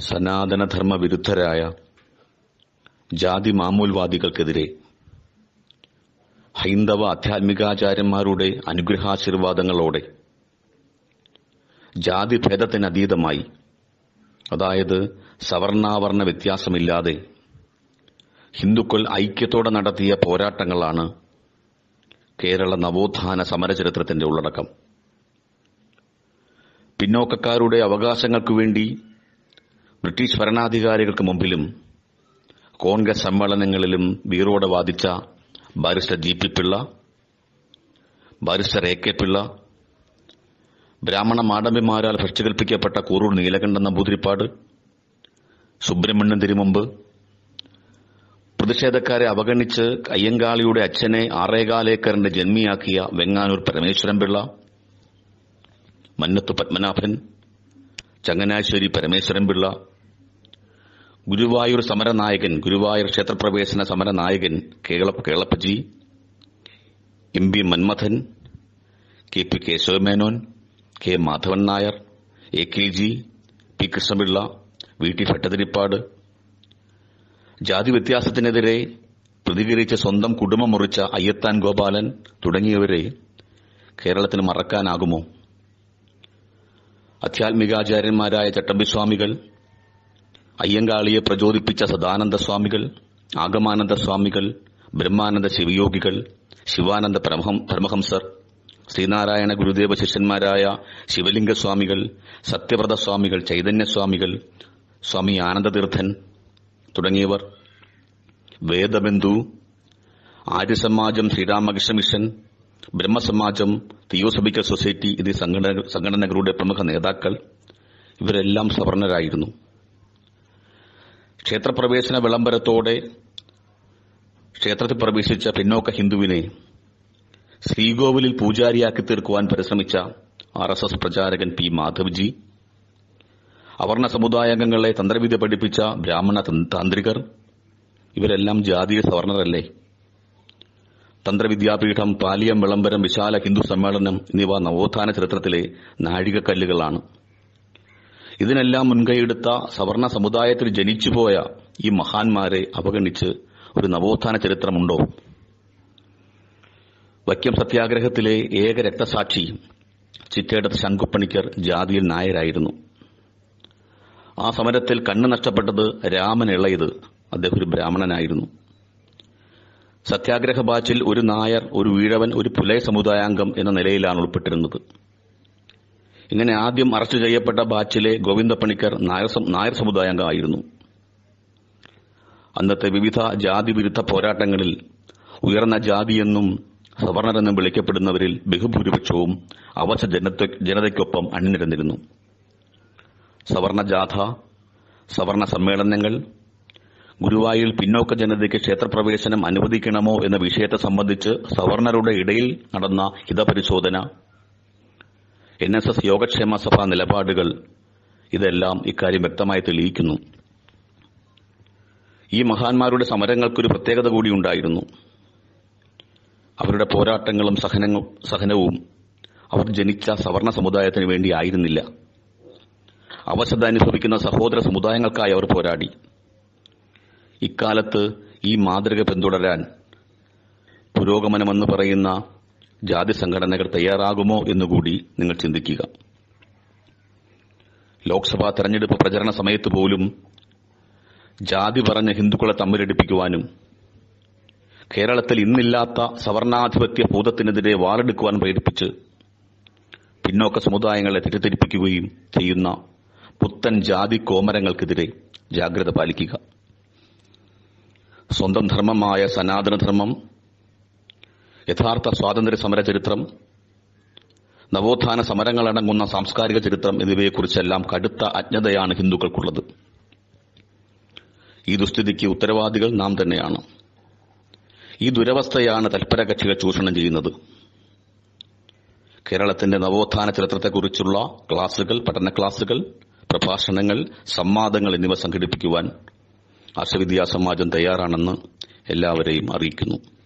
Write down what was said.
സനാതനധർമ്മ വിരുദ്ധരായ ജാതി മാമൂൽവാദികൾക്കെതിരെ ഹൈന്ദവ ആധ്യാത്മികാചാര്യന്മാരുടെ അനുഗ്രഹാശീർവാദങ്ങളോടെ ജാതിഭേദത്തിനതീതമായി അതായത് സവർണാവർണ വ്യത്യാസമില്ലാതെ ഹിന്ദുക്കൾ ഐക്യത്തോടെ നടത്തിയ പോരാട്ടങ്ങളാണ് കേരള നവോത്ഥാന സമരചരിത്രത്തിന്റെ ഉള്ളടക്കം. പിന്നോക്കക്കാരുടെ അവകാശങ്ങൾക്കു വേണ്ടി ബ്രിട്ടീഷ് ഭരണാധികാരികൾക്ക് മുമ്പിലും കോൺഗ്രസ് സമ്മേളനങ്ങളിലും വീറോടെ വാദിച്ച barrister G P Pillai barrister A K Pillai ബ്രാഹ്മണ മാടമ്പിമാരാൽ ഭക്ഷ്യകൽപ്പിക്കപ്പെട്ട കൂറൂർ നീലകണ്ഠൻ നമ്പൂതിരിപ്പാട് സുബ്രഹ്മണ്യൻ തിരുമുമ്പ് പ്രതിഷേധക്കാരെ അവഗണിച്ച് അയ്യങ്കാളിയുടെ അച്ഛനെ ആറേകാലേക്കറിന്റെ ജന്മിയാക്കിയ വെങ്ങാനൂർ പരമേശ്വരൻ പിള്ള മന്നത്ത് പത്മനാഭൻ ചങ്ങനാശ്ശേരി പരമേശ്വരൻ പിള്ള ഗുരുവായൂർ സമരനായകൻ ഗുരുവായൂർ ക്ഷേത്രപ്രവേശന സമരനായകൻ കേള Kelappaji M P Manmadhan K P Kesava Menon K Madhavan Nair A K G P Krishna Pillai V T Bhattathirippad. ജാതി വ്യത്യാസത്തിനെതിരെ പ്രതികരിച്ച് സ്വന്തം കുടുംബം മുറിച്ച അയ്യത്താൻ ഗോപാലൻ തുടങ്ങിയവരെ കേരളത്തിന് മറക്കാനാകുമോ? അധ്യാത്മികാചാര്യന്മാരായ ചട്ടമ്പിസ്വാമികൾ അയ്യങ്കാളിയെ പ്രചോദിപ്പിച്ച സദാനന്ദ സ്വാമികൾ ആഗമാനന്ദ സ്വാമികൾ ബ്രഹ്മാനന്ദ ശിവയോഗികൾ ശിവാനന്ദ പരമഹം- പരമഹംസർ ശ്രീനാരായണ ഗുരുദേവ ശിഷ്യന്മാരായ ശിവലിംഗ സ്വാമികൾ സത്യവ്രത സ്വാമികൾ ചൈതന്യസ്വാമികൾ സ്വാമി ആനന്ദതീർത്ഥൻ തുടങ്ങിയവർ. Vedabandhu Aryasamajam Sreeramakrishna Mission Brahmasamajam Theosophical Society എന്നീ സംഘടന- സംഘടനകളുടെ പ്രമുഖ നേതാക്കൾ. ഇവരെല്ലാം സവർണരായിരുന്നു. ക്ഷേത്രപ്രവേശന വിളംബരത്തോടെ ക്ഷേത്രത്തിൽ പ്രവേശിച്ച പിന്നോക്ക ഹിന്ദുവിനെ ശ്രീകോവിലിൽ പൂജാരിയാക്കി തീർക്കുവാൻ പരിശ്രമിച്ച ആർ എസ് എസ് പ്രചാരകൻ പി മാധവ്ജി അവർണ സമുദായാംഗങ്ങളെ തന്ത്രവിദ്യ പഠിപ്പിച്ച ബ്രാഹ്മണ താന്ത്രികർ ഇവരെല്ലാം ജാതീയ സവർണരല്ലേ? തന്ത്രവിദ്യാപീഠം പാലിയം വിളംബരം വിശാല ഹിന്ദു സമ്മേളനം എന്നിവ നവോത്ഥാന ചരിത്രത്തിലെ നാഴികക്കല്ലുകളാണ്. ഇതിനെല്ലാം മുൻകൈയെടുത്ത സവർണ സമുദായത്തിൽ ജനിച്ചുപോയ ഈ മഹാന്മാരെ അവഗണിച്ച് ഒരു നവോത്ഥാന ചരിത്രമുണ്ടോ? വൈക്കം സത്യാഗ്രഹത്തിലെ ഏക രക്തസാക്ഷി ചിറ്റേടത്ത് ശങ്കുപ്പണിക്കർ ജാതിയിൽ നായരായിരുന്നു. ആ സമരത്തിൽ കണ്ണ് നഷ്ടപ്പെട്ടത് രാമൻ ഇളയത് അദ്ദേഹം ഒരു ബ്രാഹ്മണനായിരുന്നു. സത്യാഗ്രഹ ബാച്ചിൽ ഒരു നായർ ഒരു വീഴവൻ ഒരു പുലയ സമുദായാംഗം എന്ന നിലയിലാണ് ഉൾപ്പെട്ടിരുന്നത്. ഇങ്ങനെ ആദ്യം അറസ്റ്റ് ചെയ്യപ്പെട്ട ബാച്ചിലെ ഗോവിന്ദപ്പണിക്കർ നായർ സമുദായാംഗമായിരുന്നു. അന്നത്തെ വിവിധ ജാതി വിരുദ്ധ പോരാട്ടങ്ങളിൽ ഉയർന്ന ജാതിയെന്നും സവർണരെന്നും വിളിക്കപ്പെടുന്നവരിൽ ബഹുഭൂരിപക്ഷവും അവശ ജനത- ജനതയ്ക്കൊപ്പം അണിനിരന്നിരുന്നു. സവർണ ജാഥ സവർണ സമ്മേളനങ്ങൾ ഗുരുവായൂരിൽ പിന്നോക്ക ജനതയ്ക്ക് ക്ഷേത്രപ്രവേശനം അനുവദിക്കണമോ എന്ന വിഷയത്തെ സംബന്ധിച്ച് സവർണരുടെ ഇടയിൽ നടന്ന ഹിതപരിശോധന N S S Yogakshema Sabha നിലപാടുകൾ ഇതെല്ലാം ഇക്കാര്യം വ്യക്തമായി തെളിയിക്കുന്നു. ഈ മഹാന്മാരുടെ സമരങ്ങൾക്കൊരു പ്രത്യേകത കൂടി ഉണ്ടായിരുന്നു. അവരുടെ പോരാട്ടങ്ങളും സഹനങ്ങ- സഹനവും അവർ ജനിച്ച സവർണ സമുദായത്തിന് വേണ്ടി ആയിരുന്നില്ല. അവശത അനുഭവിക്കുന്ന സഹോദര സമുദായങ്ങൾക്കായി അവർ പോരാടി. ഇക്കാലത്ത് ഈ മാതൃക പിന്തുടരാൻ പുരോഗമനമെന്ന് പറയുന്ന ജാതി സംഘടനകൾ തയ്യാറാകുമോ എന്നുകൂടി നിങ്ങൾ ചിന്തിക്കുക. ലോക്സഭാ തെരഞ്ഞെടുപ്പ് പ്രചരണ സമയത്ത് പോലും ജാതി പറഞ്ഞ ഹിന്ദുക്കളെ തമ്മിലടിപ്പിക്കുവാനും കേരളത്തിൽ ഇന്നില്ലാത്ത സവർണാധിപത്യ ഭൂതത്തിനെതിരെ വാളെടുക്കുവാൻ പ്രേരിപ്പിച്ച് പിന്നോക്ക സമുദായങ്ങളെ തെറ്റിദ്ധരിപ്പിക്കുകയും ചെയ്യുന്ന പുത്തൻ ജാതി കോമരങ്ങൾക്കെതിരെ ജാഗ്രത പാലിക്കുക. സ്വന്തം ധർമ്മമായ സനാതനധർമ്മം യഥാർത്ഥ സ്വാതന്ത്ര്യ സമര ചരിത്രം നവോത്ഥാന സമരങ്ങളടങ്ങുന്ന സാംസ്കാരിക ചരിത്രം എന്നിവയെക്കുറിച്ചെല്ലാം കടുത്ത അജ്ഞതയാണ് ഹിന്ദുക്കൾക്കുള്ളത്. ഈ ദുസ്ഥിതിക്ക് ഉത്തരവാദികൾ നാം തന്നെയാണ്. ഈ ദുരവസ്ഥയാണ് തൽപര കക്ഷികൾ ചൂഷണം ചെയ്യുന്നത്. കേരളത്തിന്റെ നവോത്ഥാന ചരിത്രത്തെക്കുറിച്ചുള്ള ക്ലാസുകൾ പഠന ക്ലാസുകൾ പ്രഭാഷണങ്ങൾ സംവാദങ്ങൾ എന്നിവ സംഘടിപ്പിക്കുവാൻ ആർഷവിദ്യാ സമാജം തയ്യാറാണെന്ന് എല്ലാവരെയും അറിയിക്കുന്നു.